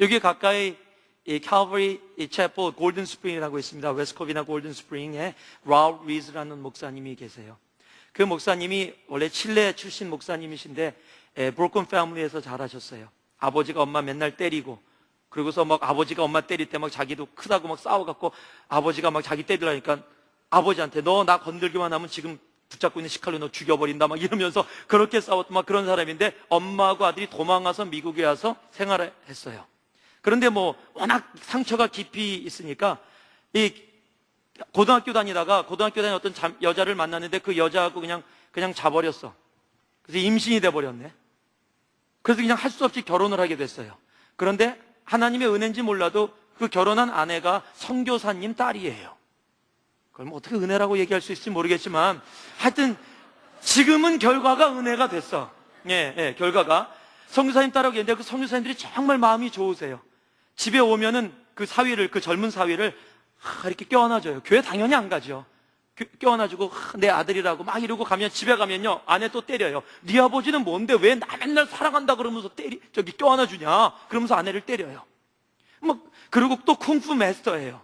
여기 가까이 이 칼버리 이 채포 골든 스프링이라고 있습니다. 웨스코비나 골든 스프링에 라울 리즈라는 목사님이 계세요. 그 목사님이 원래 칠레 출신 목사님이신데 브로큰 패밀리에서 자라셨어요. 아버지가 엄마 맨날 때리고 그러고서 막 아버지가 엄마 때릴 때 막 자기도 크다고 막 싸워갖고 아버지가 막 자기 때리려니까 아버지한테 너 나 건들기만 하면 지금 붙잡고 있는 시칼로 너 죽여버린다 막 이러면서 그렇게 싸웠던 막 그런 사람인데 엄마하고 아들이 도망가서 미국에 와서 생활을 했어요. 그런데 뭐 워낙 상처가 깊이 있으니까 이 고등학교 다니다가 고등학교 다니는 어떤 잠- 여자를 만났는데 그 여자하고 그냥 그냥 자버렸어. 그래서 임신이 돼 버렸네. 그래서 그냥 할 수 없이 결혼을 하게 됐어요. 그런데 하나님의 은혜인지 몰라도 그 결혼한 아내가 선교사님 딸이에요. 그걸 뭐 어떻게 은혜라고 얘기할 수 있을지 모르겠지만 하여튼 지금은 결과가 은혜가 됐어. 예, 예, 결과가 선교사님 딸하고 있는데 그 선교사님들이 정말 마음이 좋으세요. 집에 오면은 그 사위를 그 젊은 사위를 하, 이렇게 껴안아줘요. 교회 당연히 안 가죠. 교- 껴안아주고 하, 내 아들이라고 막 이러고 가면 집에 가면요 아내 또 때려요. 네 아버지는 뭔데 왜 나 맨날 사랑한다 그러면서 때리 저기 껴안아주냐? 그러면서 아내를 때려요. 뭐 그리고 또 쿵푸 마스터예요.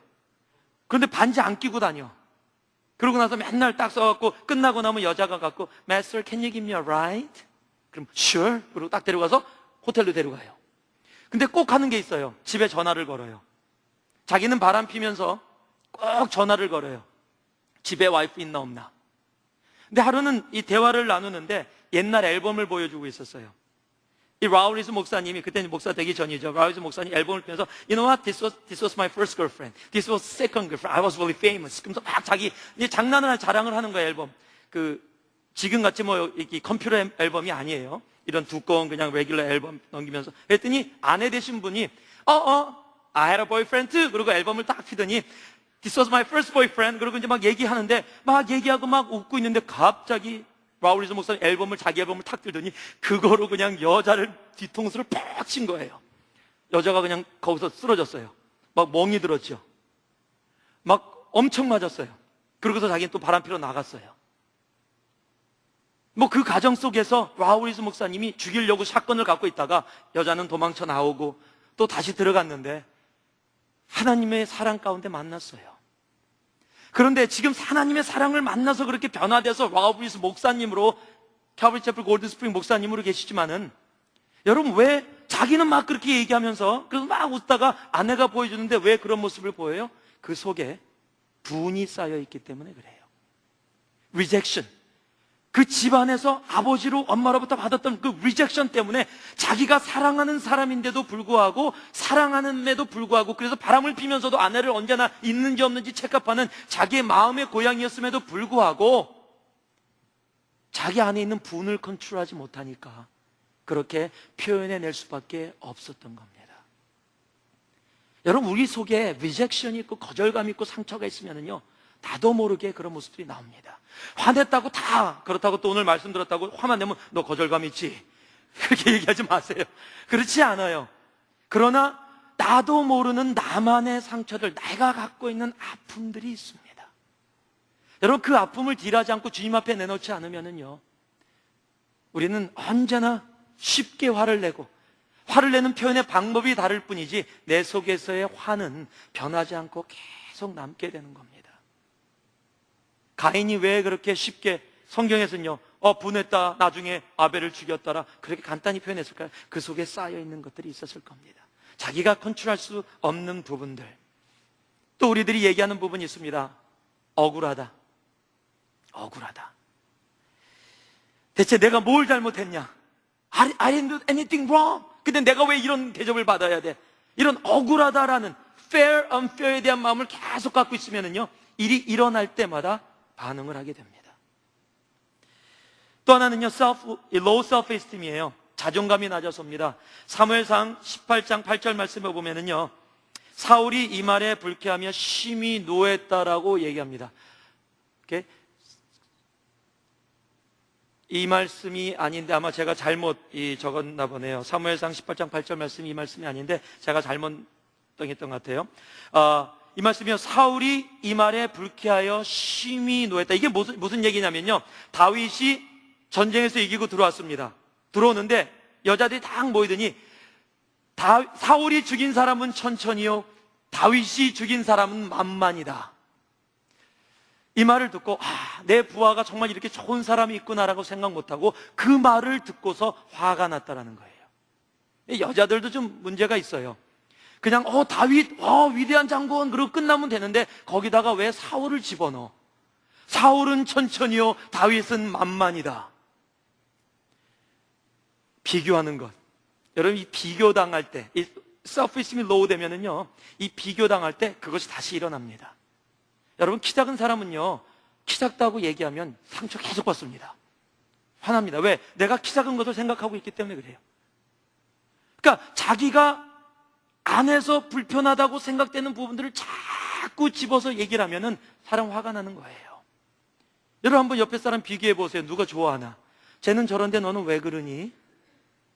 그런데 반지 안 끼고 다녀. 그러고 나서 맨날 딱 써갖고 끝나고 나면 여자가 갖고 Master, can you give me a ride? 그럼 sure. 그리고 딱 데려가서 호텔로 데려가요. 근데 꼭 하는 게 있어요. 집에 전화를 걸어요. 자기는 바람 피면서 꼭 전화를 걸어요. 집에 와이프 있나 없나. 근데 하루는 이 대화를 나누는데 옛날 앨범을 보여주고 있었어요. 이 라우리스 목사님이 그때는 목사 되기 전이죠. 라우리스 목사님 앨범을 펴면서 You know what? This was this was my first girlfriend. This was second girlfriend. I was really famous. 그러면서 막 자기 이제 장난을 한 자랑을 하는 거예요. 앨범. 그 지금 같이 뭐 이렇게 컴퓨터 앨- 앨범이 아니에요. 이런 두꺼운 그냥 레귤러 앨범 넘기면서 그랬더니 아내 되신 분이 어어 I had a boyfriend. 그리고 앨범을 딱 피더니 This was my first boyfriend. 그리고 이제 막 얘기하는데 막 얘기하고 막 웃고 있는데 갑자기 라울리즈 목사님 앨범을 자기 앨범을 탁 들더니 그거로 그냥 여자를 뒤통수를 팍친 거예요. 여자가 그냥 거기서 쓰러졌어요. 막 멍이 들었죠. 막 엄청 맞았어요. 그러고서 자기는 또 바람 피러 나갔어요. 뭐그 과정 속에서 라우리즈 목사님이 죽이려고 사건을 갖고 있다가 여자는 도망쳐 나오고 또 다시 들어갔는데 하나님의 사랑 가운데 만났어요. 그런데 지금 하나님의 사랑을 만나서 그렇게 변화돼서 라우리스 목사님으로 카브리 채플 골든 스프링 목사님으로 계시지만은 여러분 왜 자기는 막 그렇게 얘기하면서 그래서 막 웃다가 아내가 보여주는데 왜 그런 모습을 보여요? 그 속에 분이 쌓여 있기 때문에 그래요. rejection. 그 집안에서 아버지로 엄마로부터 받았던 그 리젝션 때문에 자기가 사랑하는 사람인데도 불구하고 사랑하는데도 불구하고 그래서 바람을 피면서도 아내를 언제나 있는지 없는지 체크하는 자기의 마음의 고향이었음에도 불구하고 자기 안에 있는 분을 컨트롤하지 못하니까 그렇게 표현해 낼 수밖에 없었던 겁니다. 여러분 우리 속에 리젝션이 있고 거절감이 있고 상처가 있으면은요 나도 모르게 그런 모습들이 나옵니다. 화냈다고 다 그렇다고 또 오늘 말씀 들었다고 화만 내면 너 거절감 있지 그렇게 얘기하지 마세요. 그렇지 않아요. 그러나 나도 모르는 나만의 상처들 내가 갖고 있는 아픔들이 있습니다. 여러분 그 아픔을 딜하지 않고 주님 앞에 내놓지 않으면은요 우리는 언제나 쉽게 화를 내고 화를 내는 표현의 방법이 다를 뿐이지 내 속에서의 화는 변하지 않고 계속 남게 되는 겁니다. 가인이 왜 그렇게 쉽게 성경에서는요, 어, 분했다, 나중에 아벨을 죽였더라. 그렇게 간단히 표현했을까요? 그 속에 쌓여 있는 것들이 있었을 겁니다. 자기가 컨트롤할 수 없는 부분들. 또 우리들이 얘기하는 부분이 있습니다. 억울하다. 억울하다. 대체 내가 뭘 잘못했냐? I, I didn't do anything wrong. 근데 내가 왜 이런 대접을 받아야 돼? 이런 억울하다라는 fair, unfair에 대한 마음을 계속 갖고 있으면은요, 일이 일어날 때마다 반응을 하게 됩니다. 또 하나는요, self, low self-esteem이에요. 자존감이 낮아서입니다. 사무엘상 18장 8절 말씀에 보면은요, 사울이 이 말에 불쾌하며 심히 노했다라고 얘기합니다. 이 말씀이 아닌데 아마 제가 잘못 이 적었나 보네요. 사무엘상 18장 8절 말씀이 이 말씀이 아닌데 제가 잘못 했던 것 같아요. 아, 이 말씀이요. 사울이 이 말에 불쾌하여 심히 노했다. 이게 무슨, 무슨 얘기냐면요. 다윗이 전쟁에서 이기고 들어왔습니다. 들어오는데 여자들이 딱 모이더니 다, 사울이 죽인 사람은 천천히요. 다윗이 죽인 사람은 만만이다. 이 말을 듣고 아, 내 부하가 정말 이렇게 좋은 사람이 있구나라고 생각 못하고 그 말을 듣고서 화가 났다라는 거예요. 여자들도 좀 문제가 있어요. 그냥 어 다윗 어 위대한 장군 그러고 끝나면 되는데 거기다가 왜 사울을 집어넣어? 사울은 천천히요 다윗은 만만이다. 비교하는 것. 여러분 이 비교 당할 때, 이 서피심이 로우 되면은요, 이 비교 당할 때 그것이 다시 일어납니다. 여러분 키 작은 사람은요, 키 작다고 얘기하면 상처 계속 받습니다. 화납니다. 왜? 내가 키 작은 것을 생각하고 있기 때문에 그래요. 그러니까 자기가 안에서 불편하다고 생각되는 부분들을 자꾸 집어서 얘기를 하면은 사람 화가 나는 거예요. 여러분 한번 옆에 사람 비교해 보세요. 누가 좋아하나? 쟤는 저런데 너는 왜 그러니?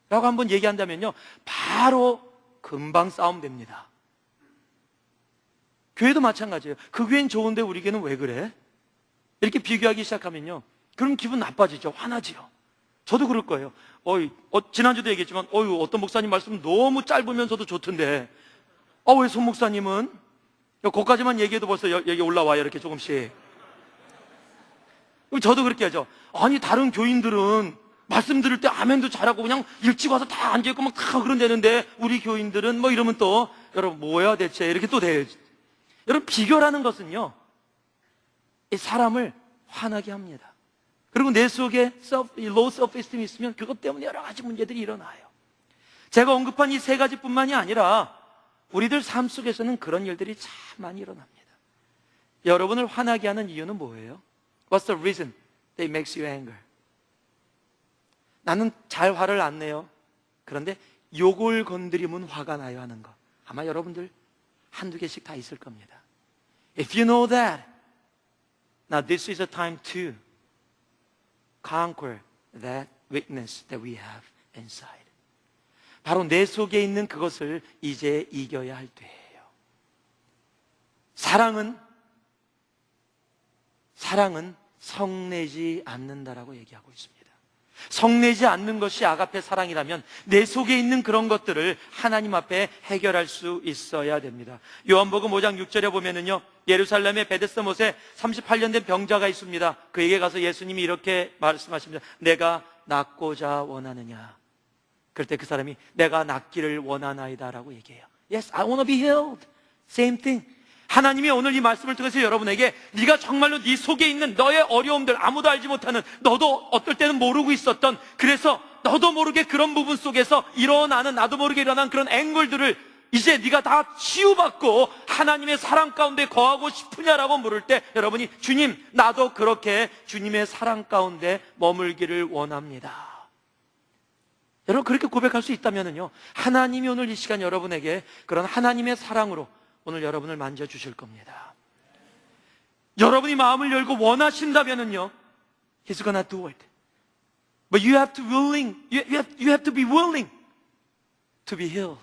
라고 한번 얘기한다면요. 바로 금방 싸움 됩니다. 교회도 마찬가지예요. 그 교회는 좋은데 우리 교회는 왜 그래? 이렇게 비교하기 시작하면요. 그럼 기분 나빠지죠. 화나지요. 저도 그럴 거예요. 어이, 어, 지난주도 얘기했지만, 어유 어떤 목사님 말씀 너무 짧으면서도 좋던데, 어, 왜 손 목사님은? 거기까지만 얘기해도 벌써 여, 여기 올라와요. 이렇게 조금씩. 저도 그렇게 하죠. 아니, 다른 교인들은 말씀 들을 때 아멘도 잘하고 그냥 일찍 와서 다 앉아있고 막다 그런 되는데 우리 교인들은 뭐 이러면 또 여러분 뭐야 대체 이렇게 또 돼요. 여러분 비교라는 것은요 이 사람을 화나게 합니다. 그리고 내 속에 low self-esteem이 있으면 그것 때문에 여러 가지 문제들이 일어나요. 제가 언급한 이 세 가지뿐만이 아니라 우리들 삶 속에서는 그런 일들이 참 많이 일어납니다. 여러분을 화나게 하는 이유는 뭐예요? What's the reason that makes you angry? 나는 잘 화를 안 내요. 그런데 욕을 건드리면 화가 나요 하는 거. 아마 여러분들 한두 개씩 다 있을 겁니다. If you know that, now this is a time to conquer that weakness that we have inside. 바로 내 속에 있는 그것을 이제 이겨야 할 때예요. 사랑은 사랑은 성내지 않는다라고 얘기하고 있습니다. 성내지 않는 것이 아가페 사랑이라면 내 속에 있는 그런 것들을 하나님 앞에 해결할 수 있어야 됩니다. 요한복음 5장 6절에 보면은요. 예루살렘의 베데스못에 38년 된 병자가 있습니다. 그에게 가서 예수님이 이렇게 말씀하십니다. 내가 낫고자 원하느냐. 그럴 때 그 사람이 내가 낫기를 원하나이다라고 얘기해요. Yes, I want to be healed. Same thing. 하나님이 오늘 이 말씀을 통해서 여러분에게 네가 정말로 네 속에 있는 너의 어려움들 아무도 알지 못하는 너도 어떨 때는 모르고 있었던 그래서 너도 모르게 그런 부분 속에서 일어나는 나도 모르게 일어난 그런 앵글들을 이제 네가 다 치유받고 하나님의 사랑 가운데 거하고 싶으냐라고 물을 때 여러분이 주님 나도 그렇게 주님의 사랑 가운데 머물기를 원합니다. 여러분 그렇게 고백할 수 있다면요 하나님이 오늘 이 시간 여러분에게 그런 하나님의 사랑으로 오늘 여러분을 만져주실 겁니다. 여러분이 마음을 열고 원하신다면요 He's gonna do it. But you have to willing, you have, you have to be willing to be healed.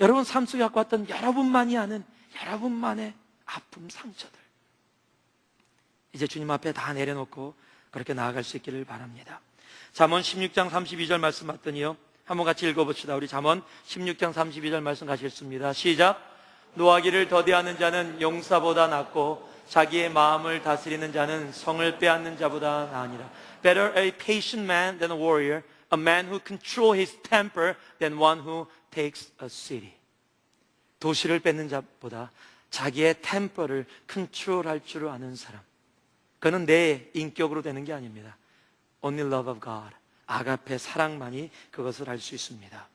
여러분 삶 속에 갖고 왔던 여러분만이 아는 여러분만의 아픔, 상처들. 이제 주님 앞에 다 내려놓고 그렇게 나아갈 수 있기를 바랍니다. 잠언 16장 32절 말씀 봤더니요. 한번 같이 읽어봅시다. 우리 잠언 16장 32절 말씀 가시겠습니다. 시작. 노하기를 더디하는 자는 용사보다 낫고 자기의 마음을 다스리는 자는 성을 빼앗는 자보다 나으니라. Better a patient man than a warrior, a man who control his temper than one who takes a city. 도시를 뺏는 자보다 자기의 템퍼를 컨트롤할 줄 아는 사람. 그는 내 인격으로 되는 게 아닙니다. Only love of God. 아가페 사랑만이 그것을 할수 있습니다.